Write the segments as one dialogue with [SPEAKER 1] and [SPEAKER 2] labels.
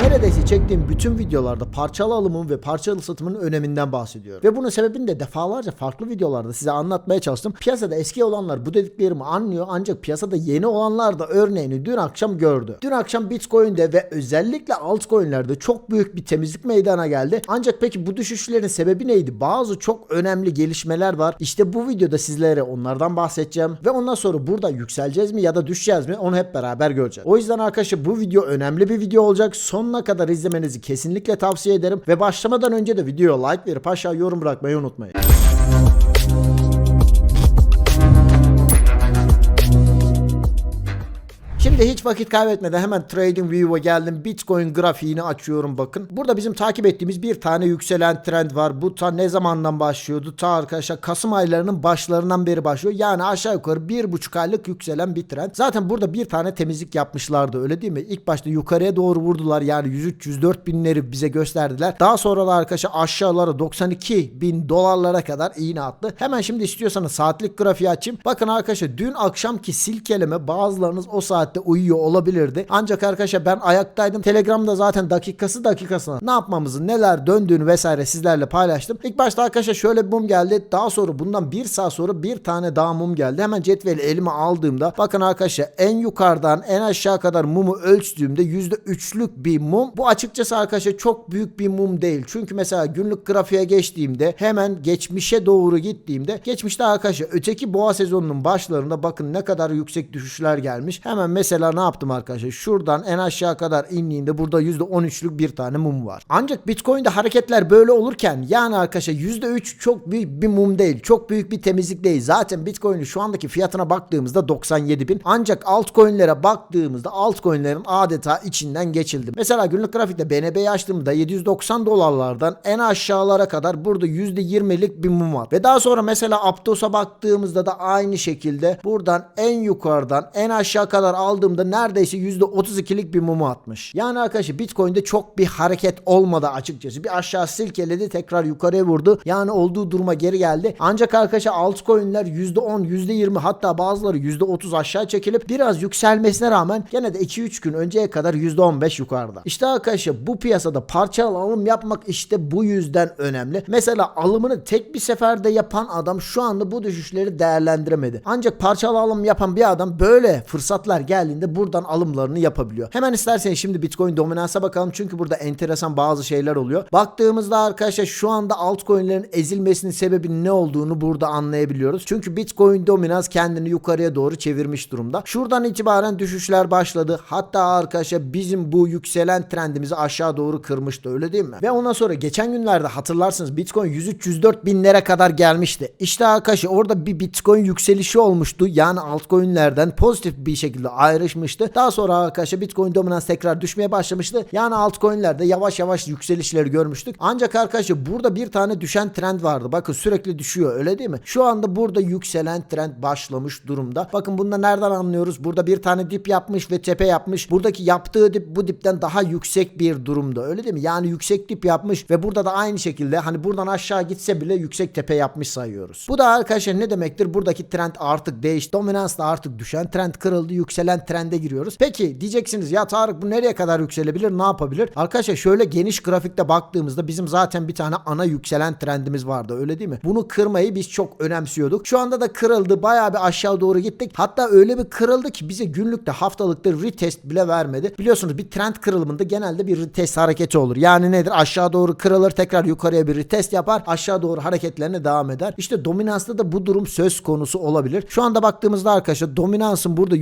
[SPEAKER 1] Neredeyse çektiğim bütün videolarda parçalı alımın ve parçalı satımın öneminden bahsediyorum. Ve bunun sebebini de defalarca farklı videolarda size anlatmaya çalıştım. Piyasada eski olanlar bu dediklerimi anlıyor ancak piyasada yeni olanlar da örneğini dün akşam gördü. Dün akşam Bitcoin'de ve özellikle altcoin'lerde çok büyük bir temizlik meydana geldi. Ancak peki bu düşüşlerin sebebi neydi? Bazı çok önemli gelişmeler var. İşte bu videoda sizlere onlardan bahsedeceğim. Ve ondan sonra burada yükseleceğiz mi ya da düşeceğiz mi onu hep beraber göreceğiz. O yüzden arkadaşlar bu video önemli bir video olacak. Sonuna kadar izlemenizi kesinlikle tavsiye ederim. Ve başlamadan önce de videoya like verip aşağı yorum bırakmayı unutmayın. Şimdi hiç vakit kaybetmeden hemen TradingView'a geldim. Bitcoin grafiğini açıyorum bakın. Burada bizim takip ettiğimiz bir tane yükselen trend var. Bu ta ne zamandan başlıyordu? Ta arkadaşlar Kasım aylarının başlarından beri başlıyor. Yani aşağı yukarı bir buçuk aylık yükselen bir trend. Zaten burada bir tane temizlik yapmışlardı öyle değil mi? İlk başta yukarıya doğru vurdular. Yani 103-104 binleri bize gösterdiler. Daha sonra da arkadaşlar aşağılara 92 bin dolarlara kadar iğne attı. Hemen şimdi istiyorsanız saatlik grafiği açayım. Bakın arkadaşlar dün akşamki silkeleme bazılarınız o saatte uyuyor olabilirdi. Ancak arkadaşlar ben ayaktaydım. Telegram'da zaten dakikası dakikasına ne yapmamızı neler döndüğünü vesaire sizlerle paylaştım. İlk başta arkadaşlar şöyle bir mum geldi. Daha sonra bundan bir saat sonra bir tane daha mum geldi. Hemen cetveli elime aldığımda bakın arkadaşlar en yukarıdan en aşağı kadar mumu ölçtüğümde %3'lük bir mum. Bu açıkçası arkadaşlar çok büyük bir mum değil. Çünkü mesela günlük grafiğe geçtiğimde hemen geçmişe doğru gittiğimde geçmişte arkadaşlar öteki boğa sezonunun başlarında bakın ne kadar yüksek düşüşler gelmiş. Hemen mesela ne yaptım arkadaşlar? Şuradan en aşağı kadar indiğinde burada %13'lük bir tane mum var. Ancak Bitcoin'de hareketler böyle olurken yani arkadaşlar %3 çok büyük bir mum değil. Çok büyük bir temizlik değil. Zaten Bitcoin'in şu andaki fiyatına baktığımızda 97 bin. Ancak altcoin'lere baktığımızda altcoin'lerin adeta içinden geçildi. Mesela günlük grafikte BNB'yi açtığımda 790 dolarlardan en aşağılara kadar burada %20'lik bir mum var. Ve daha sonra mesela Aptos'a baktığımızda da aynı şekilde buradan en yukarıdan en aşağı kadar aldığımda neredeyse %32'lik bir mumu atmış. Yani arkadaşlar Bitcoin'de çok bir hareket olmadı açıkçası. Bir aşağı silkeledi tekrar yukarıya vurdu. Yani olduğu duruma geri geldi. Ancak arkadaşlar altcoin'ler %10, %20 hatta bazıları %30 aşağı çekilip biraz yükselmesine rağmen gene de 2-3 gün önceye kadar %15 yukarıda. İşte arkadaşlar bu piyasada parçalı alım yapmak işte bu yüzden önemli. Mesela alımını tek bir seferde yapan adam şu anda bu düşüşleri değerlendiremedi. Ancak parçalı alım yapan bir adam böyle fırsatlar geldiğinde buradan alımlarını yapabiliyor. Hemen isterseniz şimdi Bitcoin dominansa bakalım çünkü burada enteresan bazı şeyler oluyor. Baktığımızda arkadaşlar şu anda altcoin'lerin ezilmesinin sebebi ne olduğunu burada anlayabiliyoruz. Çünkü Bitcoin dominans kendini yukarıya doğru çevirmiş durumda. Şuradan itibaren düşüşler başladı. Hatta arkadaşlar bizim bu yükselen trendimizi aşağı doğru kırmıştı öyle değil mi? Ve ondan sonra geçen günlerde hatırlarsınız Bitcoin 103-104 binlere kadar gelmişti. İşte arkadaşlar orada bir Bitcoin yükselişi olmuştu. Yani altcoin'lerden pozitif bir şekilde ayrışmıştı. Daha sonra arkadaşlar Bitcoin dominans tekrar düşmeye başlamıştı. Yani altcoin'lerde yavaş yavaş yükselişleri görmüştük. Ancak arkadaşlar burada bir tane düşen trend vardı. Bakın sürekli düşüyor öyle değil mi? Şu anda burada yükselen trend başlamış durumda. Bakın bunu da nereden anlıyoruz? Burada bir tane dip yapmış ve tepe yapmış. Buradaki yaptığı dip bu dipten daha yüksek bir durumda öyle değil mi? Yani yüksek dip yapmış ve burada da aynı şekilde hani buradan aşağı gitse bile yüksek tepe yapmış sayıyoruz. Bu da arkadaşlar ne demektir? Buradaki trend artık değişti. Dominans da artık düşen trend kırıldı. Yükselen trende giriyoruz. Peki diyeceksiniz ya Tarık bu nereye kadar yükselebilir? Ne yapabilir? Arkadaşlar şöyle geniş grafikte baktığımızda bizim zaten bir tane ana yükselen trendimiz vardı öyle değil mi? Bunu kırmayı biz çok önemsiyorduk. Şu anda da kırıldı. Bayağı bir aşağı doğru gittik. Hatta öyle bir kırıldı ki bize günlükte haftalıkta retest bile vermedi. Biliyorsunuz bir trend kırılımında genelde bir retest hareketi olur. Yani nedir? Aşağı doğru kırılır tekrar yukarıya bir retest yapar. Aşağı doğru hareketlerine devam eder. İşte dominansta da bu durum söz konusu olabilir. Şu anda baktığımızda arkadaşlar dominansın burada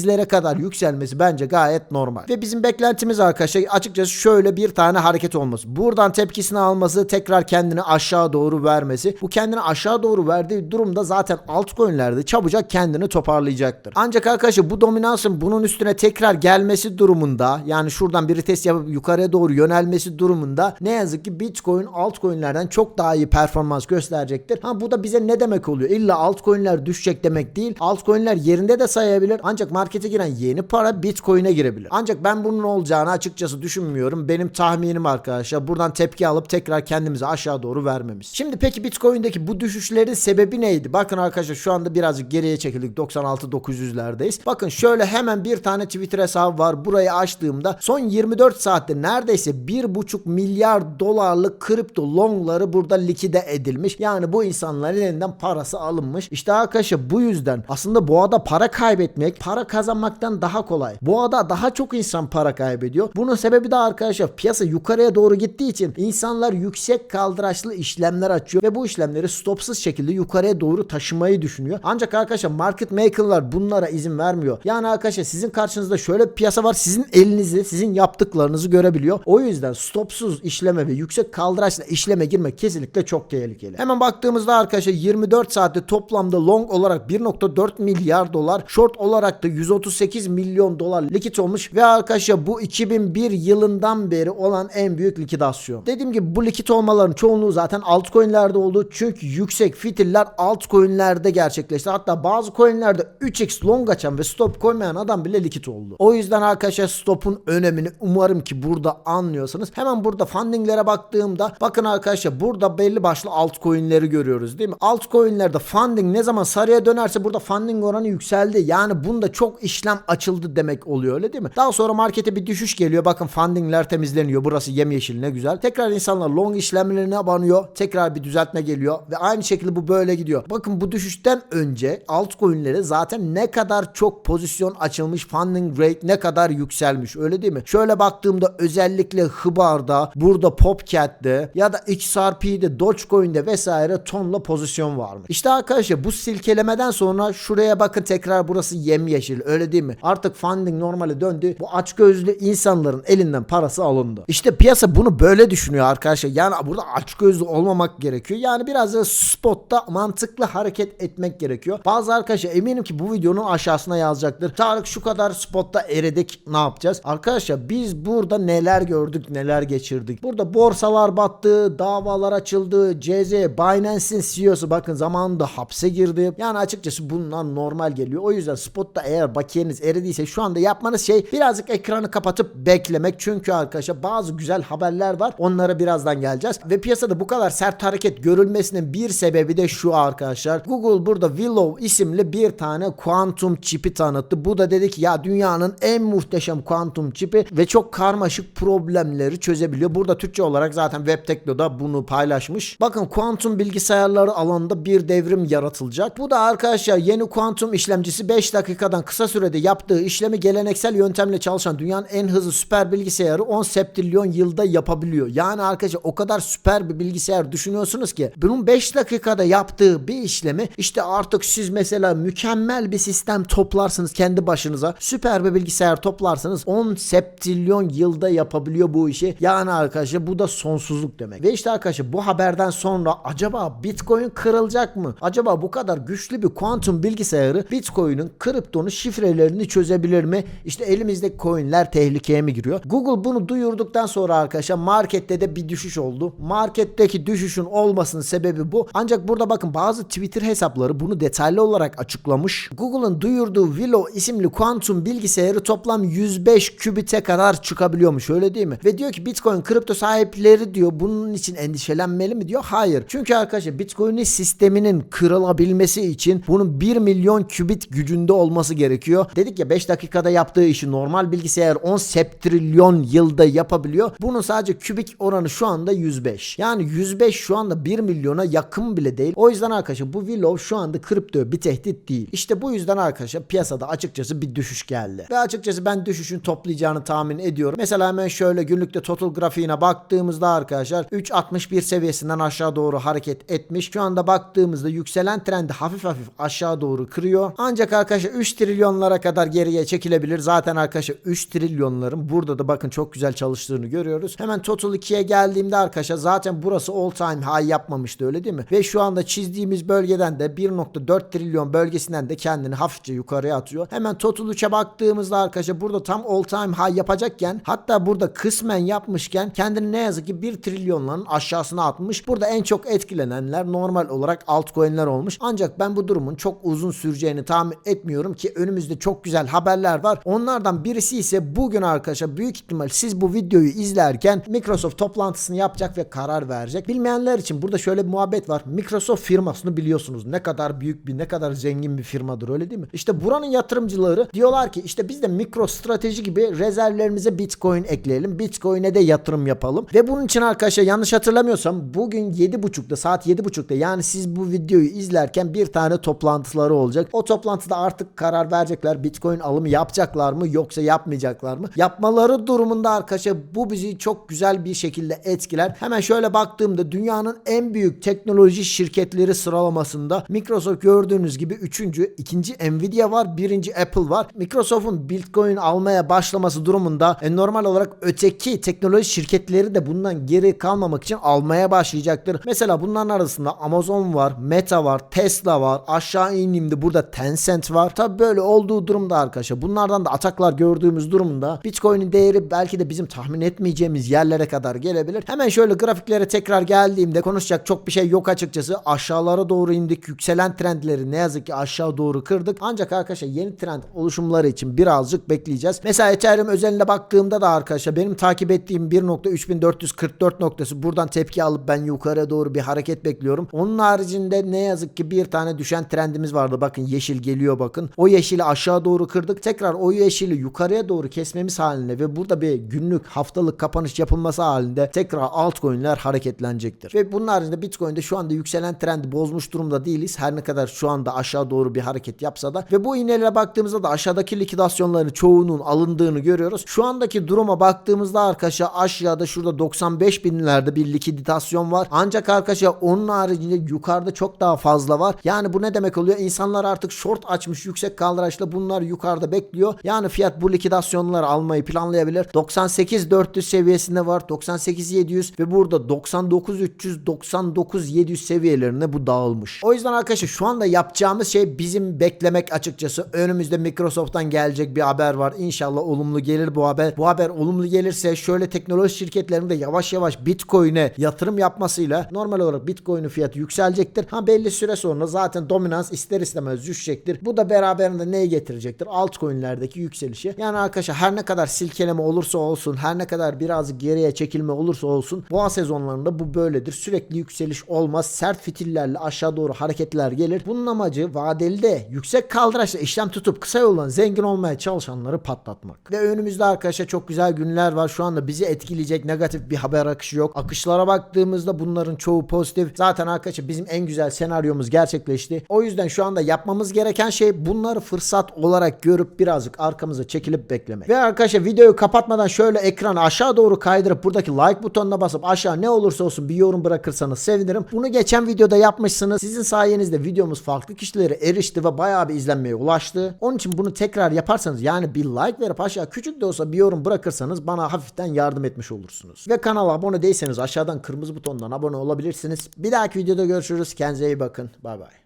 [SPEAKER 1] %58'lere kadar yükselmesi bence gayet normal. Ve bizim beklentimiz arkadaşlar açıkçası şöyle bir tane hareket olması. Buradan tepkisini alması tekrar kendini aşağı doğru vermesi. Bu kendini aşağı doğru verdiği durumda zaten altcoin'lerde çabucak kendini toparlayacaktır. Ancak arkadaşlar bu dominansın bunun üstüne tekrar gelmesi durumunda yani şuradan bir test yapıp yukarıya doğru yönelmesi durumunda ne yazık ki Bitcoin altcoin'lerden çok daha iyi performans gösterecektir. Ha bu da bize ne demek oluyor? İlla altcoin'ler düşecek demek değil. Altcoin'ler yerinde de sayabilir ancak market markete giren yeni para Bitcoin'e girebilir. Ancak ben bunun olacağını açıkçası düşünmüyorum. Benim tahminim arkadaşlar buradan tepki alıp tekrar kendimizi aşağı doğru vermemiz. Şimdi peki Bitcoin'deki bu düşüşlerin sebebi neydi? Bakın arkadaşlar şu anda birazcık geriye çekildik. 96-900'lerdeyiz. Bakın şöyle hemen bir tane Twitter hesabı var. Burayı açtığımda son 24 saatte neredeyse 1,5 milyar dolarlık kripto longları burada likide edilmiş. Yani bu insanların elinden parası alınmış. İşte arkadaşlar bu yüzden aslında boğada para kaybetmek para kazanmaktan daha kolay. Boğada daha çok insan para kaybediyor. Bunun sebebi de arkadaşlar piyasa yukarıya doğru gittiği için insanlar yüksek kaldıraçlı işlemler açıyor ve bu işlemleri stopsuz şekilde yukarıya doğru taşımayı düşünüyor. Ancak arkadaşlar market maker'lar bunlara izin vermiyor. Yani arkadaşlar sizin karşınızda şöyle bir piyasa var. Sizin elinizi, sizin yaptıklarınızı görebiliyor. O yüzden stopsuz işleme ve yüksek kaldıraçla işleme girmek kesinlikle çok tehlikeli. Hemen baktığımızda arkadaşlar 24 saatte toplamda long olarak 1.4 milyar dolar, short olarak da 138 milyon dolar likit olmuş ve arkadaşlar bu 2001 yılından beri olan en büyük likidasyon. Dediğim gibi bu likit olmaların çoğunluğu zaten altcoin'lerde oldu. Çünkü yüksek fitiller altcoin'lerde gerçekleşti. Hatta bazı coin'lerde 3x long açan ve stop koymayan adam bile likit oldu. O yüzden arkadaşlar stop'un önemini umarım ki burada anlıyorsanız. Hemen burada fundinglere baktığımda bakın arkadaşlar burada belli başlı altcoin'leri görüyoruz değil mi? Altcoin'lerde funding ne zaman sarıya dönerse burada funding oranı yükseldi. Yani bunda çok işlem açıldı demek oluyor öyle değil mi? Daha sonra markete bir düşüş geliyor. Bakın fundingler temizleniyor. Burası yemyeşil ne güzel. Tekrar insanlar long işlemlerine abanıyor. Tekrar bir düzeltme geliyor ve aynı şekilde bu böyle gidiyor. Bakın bu düşüşten önce altcoin'lere zaten ne kadar çok pozisyon açılmış funding rate ne kadar yükselmiş öyle değil mi? Şöyle baktığımda özellikle Hıbar'da, burada Popcat'te ya da XRP'de, Dogecoin'de vesaire tonla pozisyon varmış. İşte arkadaşlar bu silkelemeden sonra şuraya bakın tekrar burası yemyeşil öyle değil mi? Artık funding normale döndü. Bu açgözlü insanların elinden parası alındı. İşte piyasa bunu böyle düşünüyor arkadaşlar. Yani burada açgözlü olmamak gerekiyor. Yani biraz da spotta mantıklı hareket etmek gerekiyor. Bazı arkadaşlar eminim ki bu videonun aşağısına yazacaktır. Tarık şu kadar spotta eridik ne yapacağız? Arkadaşlar biz burada neler gördük neler geçirdik. Burada borsalar battı, davalar açıldı. CZ Binance'in CEO'su bakın zamanında hapse girdi. Yani açıkçası bunlar normal geliyor. O yüzden spotta eğer bakiyeniz eridiyse şu anda yapmanız şey birazcık ekranı kapatıp beklemek. Çünkü arkadaşlar bazı güzel haberler var. Onlara birazdan geleceğiz. Ve piyasada bu kadar sert hareket görülmesinin bir sebebi de şu arkadaşlar. Google burada Willow isimli bir tane kuantum çipi tanıttı. Bu da dedi ki ya dünyanın en muhteşem kuantum çipi ve çok karmaşık problemleri çözebiliyor. Burada Türkçe olarak zaten Web Tekno'da bunu paylaşmış. Bakın kuantum bilgisayarları alanında bir devrim yaratılacak. Bu da arkadaşlar yeni kuantum işlemcisi 5 dakikadan kısa sürede yaptığı işlemi geleneksel yöntemle çalışan dünyanın en hızlı süper bilgisayarı 10 septrilyon yılda yapabiliyor. Yani arkadaşlar o kadar süper bir bilgisayar düşünüyorsunuz ki bunun 5 dakikada yaptığı bir işlemi işte artık siz mesela mükemmel bir sistem toplarsınız kendi başınıza. Süper bir bilgisayar toplarsanız 10 septrilyon yılda yapabiliyor bu işi. Yani arkadaşlar bu da sonsuzluk demek. Ve işte arkadaşlar bu haberden sonra acaba Bitcoin kırılacak mı? Acaba bu kadar güçlü bir kuantum bilgisayarı Bitcoin'in kriptonun şifrelerini çözebilir mi? İşte elimizdeki coinler tehlikeye mi giriyor? Google bunu duyurduktan sonra arkadaşlar markette de bir düşüş oldu. Marketteki düşüşün olmasının sebebi bu. Ancak burada bakın bazı Twitter hesapları bunu detaylı olarak açıklamış. Google'ın duyurduğu Willow isimli kuantum bilgisayarı toplam 105 kübite kadar çıkabiliyormuş öyle değil mi? Ve diyor ki Bitcoin kripto sahipleri diyor bunun için endişelenmeli mi diyor? Hayır. Çünkü arkadaşlar Bitcoin'in sisteminin kırılabilmesi için bunun 1 milyon kübit gücünde olması gerekiyor. Dedik ya 5 dakikada yaptığı işi normal bilgisayar 10 septrilyon yılda yapabiliyor. Bunun sadece kübik oranı şu anda 105. Yani 105 şu anda 1 milyona yakın bile değil. O yüzden arkadaşlar bu Willow şu anda kripto bir tehdit değil. İşte bu yüzden arkadaşlar piyasada açıkçası bir düşüş geldi. Ve açıkçası ben düşüşün toplayacağını tahmin ediyorum. Mesela hemen şöyle günlükte total grafiğine baktığımızda arkadaşlar 3.61 seviyesinden aşağı doğru hareket etmiş. Şu anda baktığımızda yükselen trendi hafif hafif aşağı doğru kırıyor. Ancak arkadaşlar 3 trilyonlara kadar geriye çekilebilir. Zaten arkadaşlar 3 trilyonların burada da bakın çok güzel çalıştığını görüyoruz. Hemen total 2'ye geldiğimde arkadaşlar zaten burası all time high yapmamıştı öyle değil mi? Ve şu anda çizdiğimiz bölgeden de 1.4 trilyon bölgesinden de kendini hafifçe yukarıya atıyor. Hemen total 3'e baktığımızda arkadaşlar burada tam all time high yapacakken hatta burada kısmen yapmışken kendini ne yazık ki 1 trilyonların aşağısına atmış. Burada en çok etkilenenler normal olarak altcoin'ler olmuş. Ancak ben bu durumun çok uzun süreceğini tahmin etmiyorum ki önümüzdeki önümüzde çok güzel haberler var. Onlardan birisi ise bugün arkadaşlar büyük ihtimal siz bu videoyu izlerken Microsoft toplantısını yapacak ve karar verecek. Bilmeyenler için burada şöyle bir muhabbet var. Microsoft firmasını biliyorsunuz. Ne kadar büyük bir, ne kadar zengin bir firmadır öyle değil mi? İşte buranın yatırımcıları diyorlar ki işte biz de mikro strateji gibi rezervlerimize Bitcoin ekleyelim. Bitcoin'e de yatırım yapalım. Ve bunun için arkadaşlar yanlış hatırlamıyorsam bugün 7.30'da saat 7.30'da yani siz bu videoyu izlerken bir tane toplantıları olacak. O toplantıda artık karar verecekler. Bitcoin alımı yapacaklar mı yoksa yapmayacaklar mı? Yapmaları durumunda arkadaşlar bu bizi çok güzel bir şekilde etkiler. Hemen şöyle baktığımda dünyanın en büyük teknoloji şirketleri sıralamasında Microsoft gördüğünüz gibi 3. ikinci Nvidia var, birinci Apple var. Microsoft'un Bitcoin almaya başlaması durumunda e, normal olarak öteki teknoloji şirketleri de bundan geri kalmamak için almaya başlayacaktır. Mesela bunların arasında Amazon var, Meta var, Tesla var. Aşağı indiğimde burada Tencent var. Tabi böyle olduğu durumda arkadaşlar bunlardan da ataklar gördüğümüz durumda Bitcoin'in değeri belki de bizim tahmin etmeyeceğimiz yerlere kadar gelebilir. Hemen şöyle grafiklere tekrar geldiğimde konuşacak çok bir şey yok açıkçası. Aşağılara doğru indik. Yükselen trendleri ne yazık ki aşağı doğru kırdık. Ancak arkadaşlar yeni trend oluşumları için birazcık bekleyeceğiz. Mesela Ethereum özeline baktığımda da arkadaşlar benim takip ettiğim 1.3444 noktası buradan tepki alıp ben yukarıya doğru bir hareket bekliyorum. Onun haricinde ne yazık ki bir tane düşen trendimiz vardı. Bakın yeşil geliyor bakın. O yeşili aşağı doğru kırdık. Tekrar o yeşili yukarıya doğru kesmemiz halinde ve burada bir günlük haftalık kapanış yapılması halinde tekrar altcoin'ler hareketlenecektir. Ve bunun haricinde Bitcoin'de şu anda yükselen trendi bozmuş durumda değiliz. Her ne kadar şu anda aşağı doğru bir hareket yapsa da ve bu iğneyle baktığımızda da aşağıdaki likidasyonların çoğunun alındığını görüyoruz. Şu andaki duruma baktığımızda arkadaşlar aşağıda şurada 95 binlerde bir likidasyon var. Ancak arkadaşlar onun haricinde yukarıda çok daha fazla var. Yani bu ne demek oluyor? İnsanlar artık short açmış yüksek kaldıraçla bunlar yukarıda bekliyor. Yani fiyat bu likidasyonları almayı planlayabilir. 98 400 seviyesinde var. 98 700 ve burada 99 300 99 700 seviyelerine bu dağılmış. O yüzden arkadaşlar şu anda yapacağımız şey bizim beklemek açıkçası. Önümüzde Microsoft'tan gelecek bir haber var. İnşallah olumlu gelir bu haber. Bu haber olumlu gelirse şöyle teknoloji şirketlerinin de yavaş yavaş Bitcoin'e yatırım yapmasıyla normal olarak Bitcoin'in fiyatı yükselecektir. Ha belli süre sonra zaten dominans ister istemez düşecektir. Bu da beraberinde neyi getirecektir? Altcoin'lerdeki yükselişi. Yani arkadaşlar her ne kadar silkeleme olursa olsun, her ne kadar birazcık geriye çekilme olursa olsun boğa sezonlarında bu böyledir. Sürekli yükseliş olmaz. Sert fitillerle aşağı doğru hareketler gelir. Bunun amacı vadeli de yüksek kaldıraçla işlem tutup kısa yoldan zengin olmaya çalışanları patlatmak. Ve önümüzde arkadaşlar çok güzel günler var. Şu anda bizi etkileyecek negatif bir haber akışı yok. Akışlara baktığımızda bunların çoğu pozitif. Zaten arkadaşlar bizim en güzel senaryomuz gerçekleşti. O yüzden şu anda yapmamız gereken şey bunları fırsat olarak görüp birazcık arkamıza çekilip beklemek. Ve arkadaşlar videoyu kapatmadan şöyle ekranı aşağı doğru kaydırıp buradaki like butonuna basıp aşağı ne olursa olsun bir yorum bırakırsanız sevinirim. Bunu geçen videoda yapmışsınız. Sizin sayenizde videomuz farklı kişilere erişti ve bayağı bir izlenmeye ulaştı. Onun için bunu tekrar yaparsanız yani bir like verip aşağı küçük de olsa bir yorum bırakırsanız bana hafiften yardım etmiş olursunuz. Ve kanala abone değilseniz aşağıdan kırmızı butondan abone olabilirsiniz. Bir dahaki videoda görüşürüz. Kendinize iyi bakın. Bay bay.